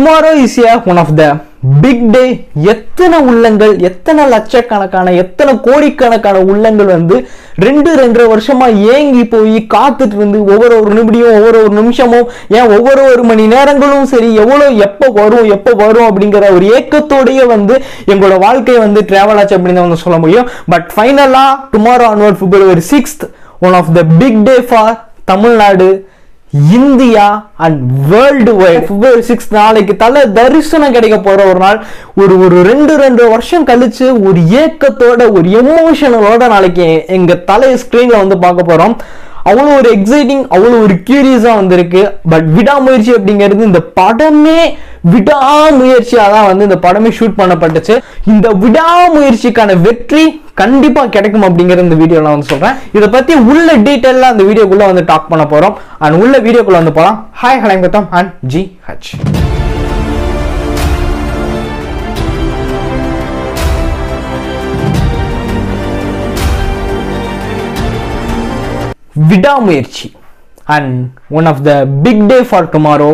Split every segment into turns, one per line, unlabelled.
Tomorrow is a one of the big day எத்தனை உள்ளங்கள் எத்தனை லட்சக்கணக்கான எத்தனை கோடிக்கணக்கான உள்ளங்கள் வந்து ரெண்டு ரெண்டரை வருஷமா ஏங்கி போய் காத்துட்டு இருந்து ஒவ்வொரு ஒரு நிமிடியும் ஒவ்வொரு ஒரு நிமிஷமும் ஏன் ஒவ்வொரு ஒரு மணி நேரங்களும் சரி எவ்வளோ எப்போ வரும் எப்போ வரும் அப்படிங்கிற ஒரு ஏக்கத்தோடையே வந்து எங்களோட வாழ்க்கை வந்து டிராவல் ஆச்சு அப்படின்னு வந்து சொல்ல முடியும். பட் ஃபைனலா tomorrow onward February sixth one of the big day for Tamil Nadu India and worldwide February six நாளைக்கு தலை தரிசனம் கிடைக்க போற ஒரு நாள். ஒரு ஒரு ரெண்டு ரெண்டு வருஷம் கழிச்சு ஒரு ஏக்கத்தோட ஒரு எமோஷனலோட நாளைக்கு எங்க தலை ஸ்கிரீன்ல வந்து பார்க்க போறோம். அவ்வளோ ஒரு எக்ஸைட்டிங் அவ்வளோ ஒரு கியூரியஸாக வந்திருக்கு. பட் விடாமுயற்சி அப்படிங்கிறது இந்த படமே விடாமுயற்சியாக தான் வந்து இந்த படமே ஷூட் பண்ணப்பட்டுச்சு. இந்த விடாமுயற்சிக்கான வெற்றி கண்டிப்பா கிடைக்கும் அப்படிங்கிற இந்த வீடியோ நான் வந்து சொல்றேன். இதை பத்தி உள்ள டீட்டெயிலாக அந்த வீடியோக்குள்ள வந்து டாக் பண்ண போறோம். அண்ட் உள்ள வீடியோக்குள்ள வந்து போகலாம் ஹாய் ஹலை Gautham and G H Vidaamuyarchi. And one of the big day for tomorrow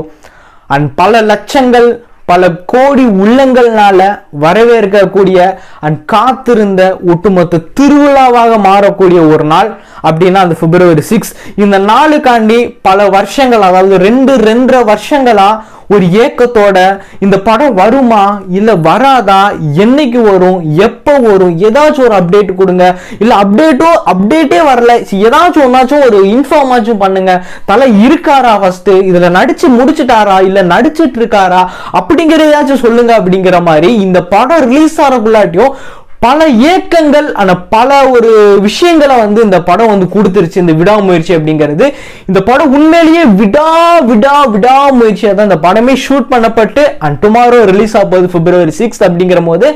and பல லட்சங்கள் பல கோடி உள்ளங்கள்னால வரவேற்கக்கூடிய அண்ட் காத்திருந்த ஒட்டுமொத்த திருவிழாவாக மாறக்கூடிய ஒரு நாள். அப்படின்னா அது பிப்ரவரி சிக்ஸ் இந்த நாளுக்காண்டி பல வருஷங்கள் அதாவது ரெண்டு ரெண்டரை வருஷங்களா ஒரு ஏக்கத்தோட இந்த படம் வருமா இல்ல வராதா? என்னைக்கு வரும்? எப்போ வரும்? ஏதாச்சும் ஒரு அப்டேட் கொடுங்க. இல்ல அப்டேட்டோ அப்டேட்டே வரல. ஏதாச்சும் ஒன்னாச்சும் ஒரு இன்ஃபார்மாச்சும் பண்ணுங்க. தலை இருக்காரா ஃபர்ஸ்ட் இதுல நடிச்சு முடிச்சிட்டாரா? இல்ல நடிச்சிட்டு இருக்காரா? அப்படிங்கிறதாச்சும் சொல்லுங்க அப்படிங்கிற மாதிரி இந்த படம் ரிலீஸ் ஆகிறக்குள்ளாட்டியும் பல ஏக்கங்கள் ஆனால் பல ஒரு விஷயங்களை வந்து இந்த படம் வந்து கொடுத்துருச்சு இந்த விடாமுயற்சி அப்படிங்கிறது. இந்த படம் உண்மையிலேயே விடா விடா விடாமுயற்சியாக தான் இந்த படமே shoot Pannapattu and tomorrow release ஆக போகுது பிப்ரவரி சிக்ஸ் அப்படிங்கிற போது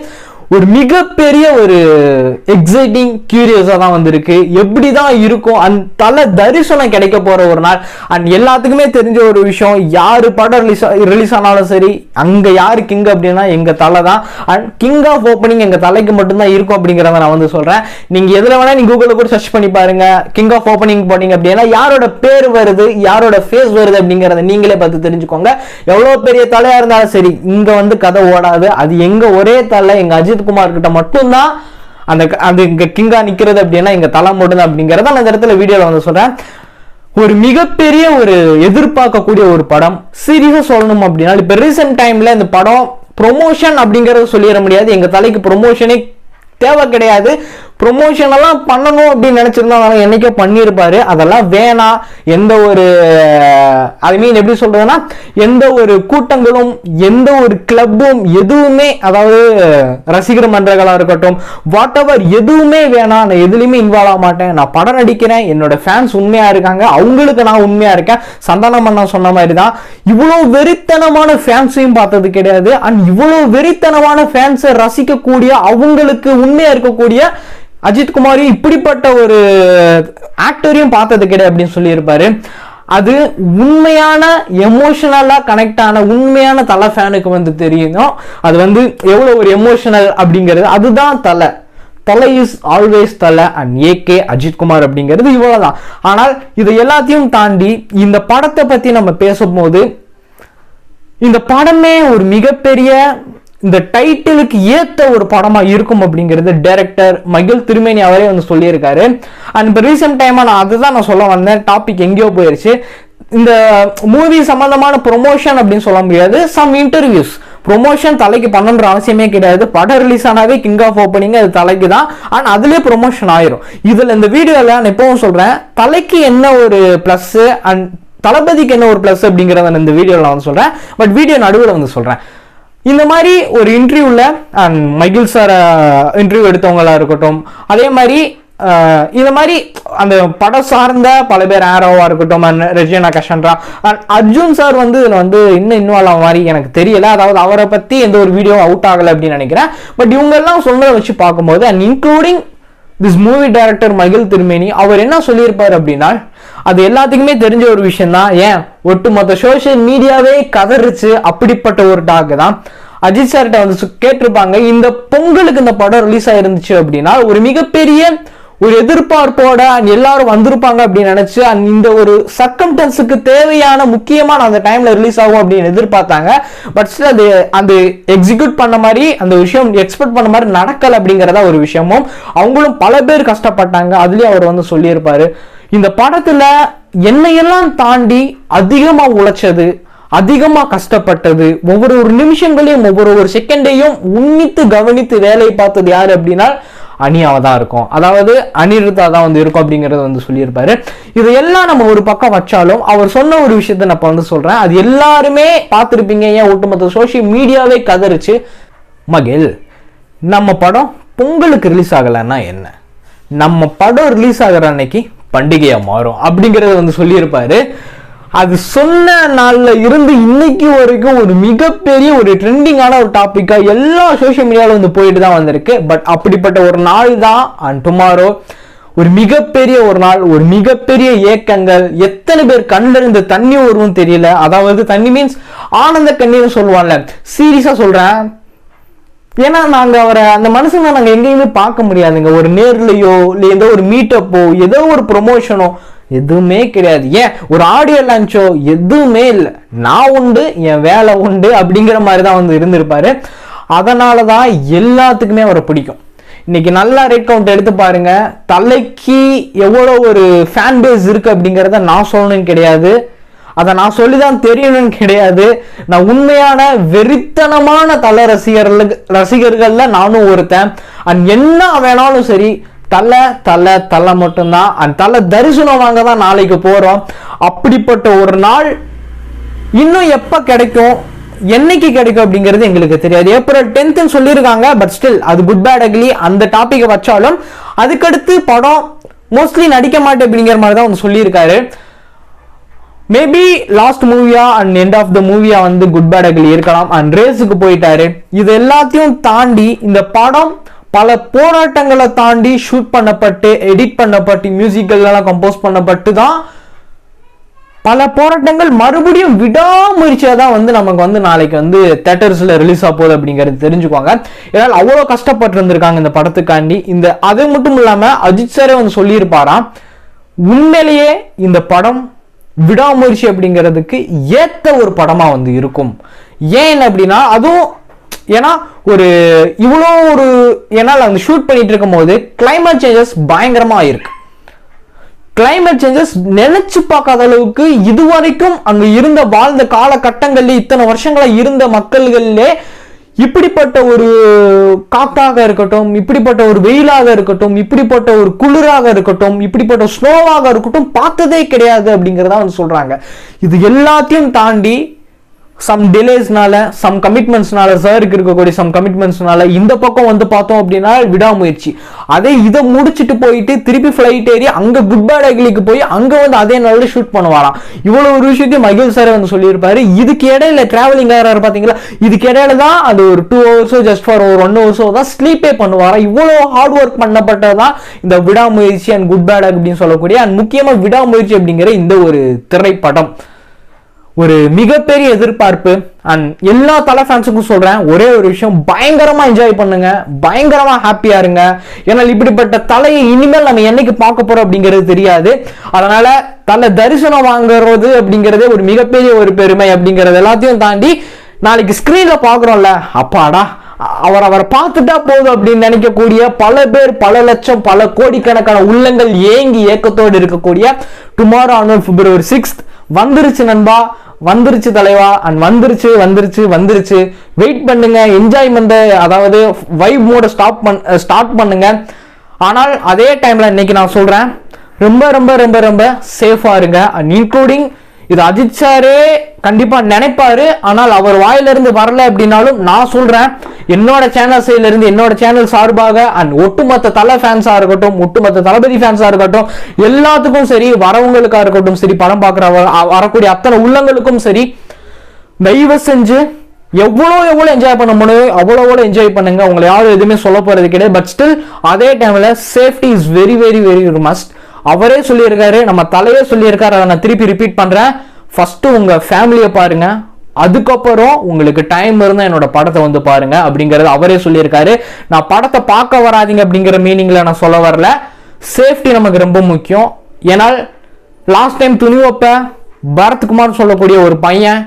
ஒரு மிகப்பெரிய ஒரு எக்ஸைட்டிங் கியூரியஸாக தான் வந்திருக்கு. எப்படி தான் இருக்கும்? அண்ட் தலை தரிசனம் கிடைக்க போற ஒரு நாள். அண்ட் எல்லாத்துக்குமே தெரிஞ்ச ஒரு விஷயம் யார் படம் ரிலீஸ் ரிலீஸ் ஆனாலும் சரி அங்கே யார் கிங் அப்படின்னா எங்கள் தலை தான். அண்ட் கிங் ஆஃப் ஓப்பனிங் எங்கள் தலைக்கு மட்டும்தான் இருக்கும் அப்படிங்கிறத நான் வந்து சொல்கிறேன் நீங்கள் எதில் வேணா நீங்கள் கூகுளில் கூட சர்ச் பண்ணி பாருங்க. கிங் ஆஃப் ஓப்பனிங் போனீங்க அப்படின்னா யாரோட பேர் வருது யாரோட ஃபேஸ் வருது அப்படிங்கிறத நீங்களே பார்த்து தெரிஞ்சுக்கோங்க. எவ்வளோ பெரிய தலையாக இருந்தாலும் சரி இங்கே வந்து கதை ஓடாது. அது எங்கள் ஒரே தலை எங்கள் அஜித் குமார் கிட்ட மட்டும்தான் அந்த அது இங்க கிங்கா நிக்கிறது அப்படின்னா எங்க தலை மட்டும் அப்படிங்கறத அந்த இடத்துல வீடியோல வந்து சொல்றேன். ஒரு மிகப்பெரிய ஒரு எதிர்பார்க்கக்கூடிய ஒரு படம். சீரியஸா சொல்லணும் அப்படின்னா இப்ப ரீசெண்ட் டைம்ல இந்த படம் ப்ரொமோஷன் அப்படிங்கறத சொல்லிட முடியாது. எங்க தலைக்கு ப்ரொமோஷனே தேவை கிடையாது. ப்ரொமோஷன் எல்லாம் பண்ணணும் அப்படின்னு நினைச்சிருந்தா என்னைக்கோ பண்ணியிருப்பாரு. அதெல்லாம் வேணாம் எந்த ஒரு ஐ மீன் எப்படி சொல்றதுன்னா எந்த ஒரு கூட்டங்களும் எந்த ஒரு கிளப்பும் எதுவுமே அதாவது ரசிகர் மன்றங்களாக இருக்கட்டும் வாட் எவர் எதுவுமே வேணாம் நான் எதுலையுமே இன்வால்வ் ஆக மாட்டேன். நான் படம் நடிக்கிறேன். என்னோட ஃபேன்ஸ் உண்மையா இருக்காங்க. அவங்களுக்கு நான் உண்மையா இருக்கேன். சந்தானம் அண்ணா சொன்ன மாதிரி தான் இவ்வளோ வெறித்தனமான ஃபேன்ஸையும் பார்த்தது கிடையாது. அண்ட் இவ்வளோ வெறித்தனமான ஃபேன்ஸை ரசிக்கக்கூடிய அவங்களுக்கு உண்மையா இருக்கக்கூடிய அஜித் குமாரி இப்படிப்பட்ட ஒரு ஆக்டரையும் பார்த்தது கிடையாது அப்படின்னு சொல்லியிருப்பாரு. அது உண்மையான எமோஷனலாக கனெக்ட் ஆன உண்மையான தலை ஃபேனுக்கு வந்து தெரியும் அது வந்து எவ்வளோ ஒரு எமோஷனல் அப்படிங்கிறது அதுதான் Thala. Thala is always Thala and AK Ajithkumar அப்படிங்கிறது இவ்வளோதான் ஆனால் இதை எல்லாத்தையும் தாண்டி இந்த படத்தை பற்றி நம்ம பேசும்போது இந்த படமே ஒரு மிகப்பெரிய இந்த டைட்டிலுக்கு ஏத்த ஒரு படமா இருக்கும் அப்படிங்கிறது டைரக்டர் மகிழ் திருமேனி அவரே வந்து சொல்லியிருக்காரு. அண்ட் இப்போ ரீசெண்ட் டைமா நான் அதுதான் நான் சொல்ல வந்தேன். டாபிக் எங்கேயோ போயிருச்சு. இந்த மூவி சம்பந்தமான ப்ரொமோஷன் அப்படின்னு சொல்ல முடியாது. சம் இன்டர்வியூஸ் ப்ரொமோஷன் தலைக்கு பண்ணணுன்ற அவசியமே கிடையாது. படம் ரிலீஸ் ஆனாவே கிங் ஆஃப் ஓப்பனிங் அது தலைக்கு தான். அண்ட் அதுலேயே ப்ரொமோஷன் ஆயிரும். இதில் இந்த வீடியோவில் நான் எப்பவும் சொல்கிறேன் தலைக்கு என்ன ஒரு ப்ளஸ்ஸு அண்ட் தளபதிக்கு என்ன ஒரு ப்ளஸ் அப்படிங்கிறத நான் இந்த வீடியோவில் நான் வந்து சொல்கிறேன் பட் வீடியோ நடுவில் வந்து சொல்கிறேன் இந்த மாதிரி ஒரு இன்டர்வியூவில் அண்ட் மகிழ் சார் இன்டர்வியூ எடுத்தவங்களாக இருக்கட்டும் அதே மாதிரி இந்த மாதிரி அந்த படம் சார்ந்த பல பேர் ஆரோவாக இருக்கட்டும் and Regina Cassandra and Arjun sir வந்து இதில் வந்து இன்னும் இன்வால்வ் ஆக மாதிரி எனக்கு தெரியல. அதாவது அவரை பற்றி எந்த ஒரு வீடியோ அவுட் ஆகலை அப்படின்னு நினைக்கிறேன். பட் இவங்கெல்லாம் சொன்னதை வச்சு பார்க்கும்போது and including this movie director மகிழ் திருமேனி அவர் என்ன சொல்லியிருப்பார் அப்படின்னா அது எல்லாத்துக்குமே தெரிஞ்ச ஒரு விஷயம் தான் ஏன்? ஒட்டுமொத்த சோஷியல் மீடியாவே கதறிச்சு அப்படிப்பட்ட ஒரு டாக் தான். அஜித் சார்கிட்ட வந்து கேட்டிருப்பாங்க இந்த பொங்கலுக்கு இந்த படம் ரிலீஸ் ஆயிருந்துச்சு அப்படின்னா ஒரு மிகப்பெரிய ஒரு எதிர்பார்ப்போட எல்லாரும் வந்திருப்பாங்க அப்படின்னு நினைச்சு and இந்த ஒரு சர்க்கம்டன்ஸுக்கு தேவையான முக்கியமான அந்த டைம்ல ரிலீஸ் ஆகும் அப்படின்னு எதிர்பார்த்தாங்க. பட் ஸ்டில் அது அந்த எக்ஸிக்யூட் பண்ண மாதிரி அந்த விஷயம் எக்ஸ்பெக்ட் பண்ண மாதிரி நடக்கல அப்படிங்கிறதா ஒரு விஷயமும் அவங்களும் பல பேர் கஷ்டப்பட்டாங்க. அதுலயும் அவர் வந்து சொல்லியிருப்பாரு. இந்த படத்துல என்னையெல்லாம் தாண்டி அதிகமா உழைச்சது அதிகமாக கஷ்டப்பட்டது ஒவ்வொரு ஒரு நிமிஷங்களையும் ஒவ்வொரு ஒரு செகண்டையும் உன்னித்து கவனித்து வேலை பார்த்தது யார் அப்படின்னா அணியாக தான் இருக்கும். அதாவது அனிருத்தா தான் வந்து இருக்கும் அப்படிங்கறத வந்து சொல்லியிருப்பாரு. இதையெல்லாம் நம்ம ஒரு பக்கம் வச்சாலும் அவர் சொன்ன ஒரு விஷயத்த நான் இப்ப வந்து சொல்கிறேன் அது எல்லாருமே பார்த்துருப்பீங்க. ஏன் ஒட்டுமொத்த சோஷியல் மீடியாவே கதறிச்சு மகிழ் நம்ம படம் பொங்கலுக்கு ரிலீஸ் ஆகலைன்னா என்ன? நம்ம படம் ரிலீஸ் ஆகிற அன்னைக்கு பண்டிகையாக மாறும் அப்படிங்கிறத வந்து சொல்லியிருப்பாரு. அது சொன்ன நாளில் இருந்து இன்னைக்கு வரைக்கும் ஒரு மிகப்பெரிய ஒரு ட்ரெண்டிங்கான ஒரு டாப்பிக்காக எல்லா சோஷியல் மீடியாவில் வந்து போயிட்டு தான் வந்திருக்கு. பட் அப்படிப்பட்ட ஒரு நாள் தான் அண்ட் டுமாரோ ஒரு மிகப்பெரிய ஒரு நாள் ஒரு மிகப்பெரிய ஏக்கங்கள் எத்தனை பேர் கண்ணில் தண்ணி வரும்னு தெரியல. அதாவது தண்ணி மீன்ஸ் ஆனந்த கண்ணீர் சொல்லுவான்ல. சீரியஸாக சொல்கிறேன் ஏன்னா நாங்கள் அவரை அந்த மனுஷங்க நாங்கள் எங்கேயுமே பார்க்க முடியாதுங்க. ஒரு நேர்லையோ இல்லை ஏதோ ஒரு மீட்டப்போ ஏதோ ஒரு ப்ரொமோஷனோ எதுவுமே கிடையாது. ஏன்? ஒரு ஆடியோ லான்ச்சோ எதுவுமே இல்லை. நான் உண்டு என் வேலை உண்டு அப்படிங்கிற மாதிரி தான் வந்து இருந்திருப்பாரு. அதனால தான் எல்லாத்துக்குமே அவரை பிடிக்கும். இன்னைக்கு நல்லா ரெட் கவுண்ட் எடுத்து பாருங்க. தலைக்கு எவ்வளோ ஒரு ஃபேன் பேஸ் இருக்கு அப்படிங்கிறத நான் சொல்லணும்னு கிடையாது. அதை நான் சொல்லிதான் தெரியணும்னு கிடையாது. நான் உண்மையான வெறித்தனமான தலை ரசிகர்களுக்கு ரசிகர்கள்ல நானும் ஒருத்தன். அண்ட் என்ன வேணாலும் சரி தலை தலை தலை மட்டும்தான். அண்ட் தலை தரிசனம் வாங்க தான் நாளைக்கு போகிறோம் அப்படிப்பட்ட ஒரு நாள் இன்னும் எப்போ கிடைக்கும்? என்னைக்கு கிடைக்கும் அப்படிங்கிறது எங்களுக்கு தெரியாது. ஏப்ரல் டென்த்னு சொல்லியிருக்காங்க பட் ஸ்டில் அது குட் பேட் அக்லி அந்த டாப்பிக்கை வச்சாலும் அதுக்கடுத்து படம் மோஸ்ட்லி நடிக்க மாட்டேன் அப்படிங்கிற மாதிரி தான் வந்து சொல்லியிருக்காரு. மேபி லாஸ்ட் மூவியா அண்ட் எண்ட் ஆஃப் த மூவியா வந்து குட் பேட் அக்லி இருக்கலாம். அண்ட் ரேஸுக்கு போயிட்டாரு. இது எல்லாத்தையும் தாண்டி இந்த படம் பல போராட்டங்களை தாண்டி ஷூட் பண்ணப்பட்டு எடிட் பண்ணப்பட்டு மியூசிக்கலெல்லாம் கம்போஸ் பண்ணப்பட்டு தான் பல போராட்டங்கள் மறுபடியும் விடாமுயற்சியாக தான் வந்து நமக்கு வந்து நாளைக்கு வந்து தேட்டர்ஸில் ரிலீஸ் ஆக போகுது அப்படிங்கிறது தெரிஞ்சுக்குவாங்க. ஏன்னால் அவ்வளோ கஷ்டப்பட்டு இருந்திருக்காங்க இந்த படத்துக்காண்டி. இந்த அது மட்டும் இல்லாமல் அஜித் சாரே வந்து சொல்லியிருப்பாராம் உண்மையிலேயே இந்த படம் விடாமுயற்சி அப்படிங்கிறதுக்கு ஏற்ற ஒரு படமாக வந்து இருக்கும். ஏன் அப்படின்னா அதுவும் ஏன்னா ஒரு இவ்வளோ ஒரு என்னால் அந்த ஷூட் பண்ணிட்டு இருக்கும் போது கிளைமேட் சேஞ்சஸ் பயங்கரமாக இருக்கு. கிளைமேட் சேஞ்சஸ் நினைச்சு பார்க்காத அளவுக்கு இதுவரைக்கும் அங்க இருந்த வாழ்ந்த காலகட்டங்கள்ல இத்தனை வருஷங்களா இருந்த மக்கள்களிலே இப்படிப்பட்ட ஒரு காத்தாக இருக்கட்டும் இப்படிப்பட்ட ஒரு வெயிலாக இருக்கட்டும் இப்படிப்பட்ட ஒரு குளிராக இருக்கட்டும் இப்படிப்பட்ட ஸ்னோவாக இருக்கட்டும் பார்த்ததே கிடையாது அப்படிங்கிறதா வந்து சொல்றாங்க. இது எல்லாத்தையும் தாண்டி சம் டிலேஸ்னால சம் கமிட்மெண்ட்ஸ்னால சாருக்கு இருக்கக்கூடிய சம் கமிட்மெண்ட்ஸ்னால இந்த பக்கம் வந்து பார்த்தோம் அப்படின்னா விடாமுயற்சி. அதே இதை முடிச்சுட்டு போயிட்டு திருப்பி ஃப்ளைட் ஏறி அங்கே குட் பேட் அகிலிக்கு போய் அங்கே வந்து அதே நாளில் ஷூட் பண்ணுவாராம். இவ்வளோ ஒரு விஷயத்தையும் மகிழ் சார் வந்து சொல்லியிருப்பாரு. இதுக்கு இடையில டிராவலிங் ஆகிறாரு பார்த்தீங்களா? இதுக்கு இடையில தான் அது ஒரு டூ ஹவர்ஸோ ஜஸ்ட் ஃபார் ஒரு ஒன் ஹவர்ஸோ தான் ஸ்லீப்பே பண்ணுவாராம். இவ்வளோ ஹார்ட் ஒர்க் பண்ணப்பட்டதான் இந்த விடாமுயற்சி அண்ட் குட் பேட் அப்படின்னு சொல்லக்கூடிய அண்ட் முக்கியமாக விடாமுயற்சி அப்படிங்கிற இந்த ஒரு திரைப்படம். ஒரு மிகப்பெரிய எதிர்பார்ப்பு. அண்ட் எல்லா தலை ஃபேன்ஸுக்கும் சொல்கிறேன் ஒரே ஒரு விஷயம் பயங்கரமாக என்ஜாய் பண்ணுங்க பயங்கரமாக ஹாப்பியாக இருங்க. ஏன்னா இப்படிப்பட்ட தலையை இனிமேல் நம்ம என்னைக்கு பார்க்க போகிறோம் அப்படிங்கிறது தெரியாது. அதனால தலை தரிசனம் வாங்குறது அப்படிங்கிறதே ஒரு மிகப்பெரிய ஒரு பெருமை அப்படிங்கிறது எல்லாத்தையும் தாண்டி நாளைக்கு ஸ்க்ரீனில் பார்க்குறோம்ல அப்பாடா அவர் அவரை பார்த்துட்டா போதும் அப்படின்னு நினைக்கக்கூடிய பல பேர் பல லட்சம் பல கோடிக்கணக்கான உள்ளங்கள் ஏங்கி ஏக்கத்தோடு இருக்கக்கூடிய டுமாரோ ஆன் பிப்ரவரி சிக்ஸ்த் வந்துருச்சு நண்பா வந்துருச்சு தலைவா அண்ட் வந்துருச்சு வந்துருச்சு வந்துருச்சு. வெயிட் பண்ணுங்க என்ஜாய்மெண்ட்டை அதாவது வைப் மோட ஸ்டாப் பண் ஸ்டார்ட் பண்ணுங்க. ஆனால் அதே டைம்ல இன்னைக்கு நான் சொல்றேன் ரொம்ப ரொம்ப ரொம்ப ரொம்ப சேஃபா இருங்க அண்ட் இன்க்ளூடிங் இது அஜித் சாரே கண்டிப்பா நினைப்பாரு ஆனால் அவர் வாயிலிருந்து வரல அப்படின்னாலும் நான் சொல்றேன் என்னோட சேனல் சைட்ல இருந்து என்னோட சேனல் சார்பாக அண்ட் ஒட்டுமொத்த தலை ஃபேன்ஸா இருக்கட்டும் ஒட்டுமொத்த தளபதி ஃபேன்ஸா இருக்கட்டும் எல்லாத்துக்கும் சரி வரவங்களுக்கா இருக்கட்டும் சரி படம் பார்க்குற வரக்கூடிய அத்தனை உள்ளங்களுக்கும் சரி தயவு செஞ்சு எவ்வளோ எவ்வளோ என்ஜாய் பண்ண முடியும் அவ்வளோ எவ்வளோ என்ஜாய் பண்ணுங்க. உங்களை யாரும் எதுவுமே சொல்ல போறது கிடையாது. பட் ஸ்டில் அதே டைம்ல safety is very very very must அவரே சொல்லியிருக்காரு நம்ம தலையே சொல்லியிருக்காரு அதை நான் திருப்பி ரிப்பீட் பண்றேன். ஃபர்ஸ்ட் உங்க ஃபேமிலியை பாருங்க. அதுக்கப்புறம் உங்களுக்கு டைம் இருந்தால் என்னோட படத்தை வந்து பாருங்க அப்படிங்கறது அவரே சொல்லியிருக்காரு. நான் படத்தை பார்க்க வராதீங்க அப்படிங்கிற மீனிங்ல நான் சொல்ல வரல. சேஃப்டி நமக்கு ரொம்ப முக்கியம். ஏன்னால் லாஸ்ட் டைம் துணிவப்ப பரத்குமார் சொல்லக்கூடிய ஒரு பையன்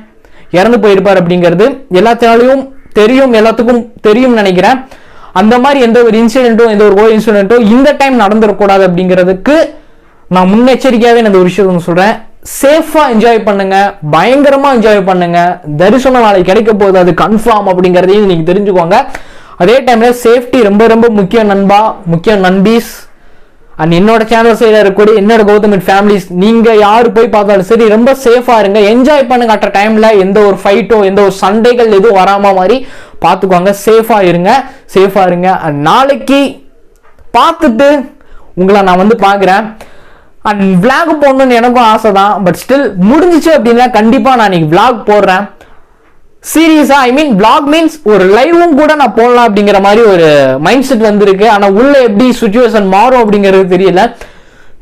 இறந்து போயிருப்பார் அப்படிங்கிறது எல்லாத்தினாலையும் தெரியும் எல்லாத்துக்கும் தெரியும் நினைக்கிறேன். அந்த மாதிரி எந்த ஒரு இன்சிடென்ட்டோ எந்த ஒரு கோ இன்சிடென்ட்டோ இந்த டைம் நடந்துடக்கூடாது அப்படிங்கிறதுக்கு நான் முன்னெச்சரிக்கையாகவே நான் இந்த ஒரு விஷயத்தை சொல்கிறேன் சேஃபாக என்ஜாய் பண்ணுங்க பயங்கரமாக என்ஜாய் பண்ணுங்க. தரிசனம் நாளைக்கு கிடைக்க போகுது அது கன்ஃபார்ம் அப்படிங்கிறதையும் நீங்கள் தெரிஞ்சுக்கோங்க. அதே டைமில் சேஃப்டி ரொம்ப ரொம்ப முக்கியம் நண்பா. முக்கியம் நண்பீஸ். அண்ட் என்னோட சேனல் சைடில் இருக்கக்கூடிய என்னோட கௌதமிட் ஃபேமிலிஸ் நீங்கள் யார் போய் பார்த்தாலும் சரி ரொம்ப சேஃபாக இருங்க. என்ஜாய் பண்ணுங்க அட்ட டைமில் எந்த ஒரு ஃபைட்டோ எந்த ஒரு சண்டைகள் எதுவும் வராம மாதிரி பார்த்துக்கோங்க. சேஃபாக இருங்க சேஃபாக இருங்க. அண்ட் நாளைக்கு பார்த்துட்டு உங்களை நான் வந்து பார்க்குறேன். அண்ட் விளாக் போடணும்னு எனக்கும் ஆசை தான் பட் ஸ்டில் முடிஞ்சிச்சு அப்படின்னா கண்டிப்பாக நான் இன்னைக்கு விளாக் போடுறேன். சீரியஸாக ஐ மீன் விளாக் மீன்ஸ் ஒரு லைவும் கூட நான் போடலாம் அப்படிங்கிற மாதிரி ஒரு மைண்ட் செட் வந்திருக்கு. ஆனால் உள்ள எப்படி சுச்சுவேஷன் மாறும் அப்படிங்கிறது தெரியல.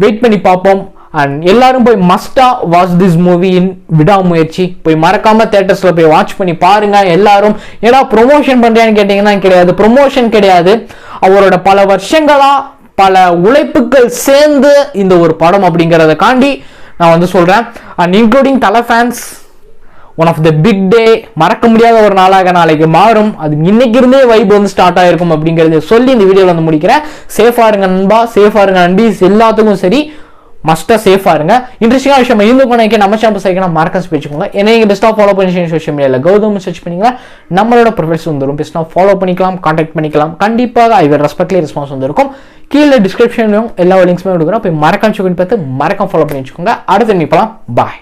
வெயிட் பண்ணி பார்ப்போம். அண்ட் எல்லாரும் போய் மஸ்டா watch this movie in Vidaamuyarchi. போய் மறக்காம தேட்டர்ஸ்ல போய் வாட்ச் பண்ணி பாருங்க எல்லாரும். ஏன்னா ப்ரொமோஷன் பண்றேன்னு கேட்டீங்கன்னா கிடையாது. ப்ரொமோஷன் கிடையாது. அவரோட பல வருஷங்களா பல உழைப்புகள் சேர்ந்து இந்த ஒரு படம் அப்படிங்கிறத காண்டி நான் வந்து சொல்றேன். And including Thala fans one of the big day மறக்க முடியாத ஒரு நாளாக நாளைக்கு மாறும். அது இன்னைக்கு இருந்தே வைப் வந்து ஸ்டார்ட் ஆகிருக்கும் அப்படிங்கறத சொல்லி இந்த வீடியோவில் வந்து முடிக்கிறேன். சேஃபாக இருங்க நண்பா சேஃபாக இருங்க நண்பீஸ் எல்லாத்துக்கும் சரி. மஸ்ட்டாக சேஃபாக இருங்க. இன்ட்ரெஸ்டிங்காக விஷயம் இந்து பண்ணிக்க நம்ம ஷாம்பு சைக்கிள் மறக்க வச்சுக்கோங்க என்ன நீங்கள் பெஸ்ட்டாக ஃபாலோ பண்ணி சோஷியல் மீடியாவில் கௌதம் சர்ச் பண்ணிங்களா நம்மளோட ப்ரொஃபைல்ஸ் வந்துடும் பெஸ்ட்டாக ஃபாலோ பண்ணிக்கலாம் கான்டாக்ட் பண்ணிக்கலாம். கண்டிப்பாக ஐ வில் ரெஸ்பெக்ட்லி ரெஸ்பான்ஸ் வந்துருக்கும் கீழே டிஸ்கிரிப்ஷன்லையும் எல்லா லிங்க்ஸுமே கொடுக்குறோம். போய் மறக்காம செக் பண்ணி பார்த்து மறக்காம ஃபாலோ பண்ணி வச்சுக்கோங்க. அடுத்து நிற்பலாம் பாய்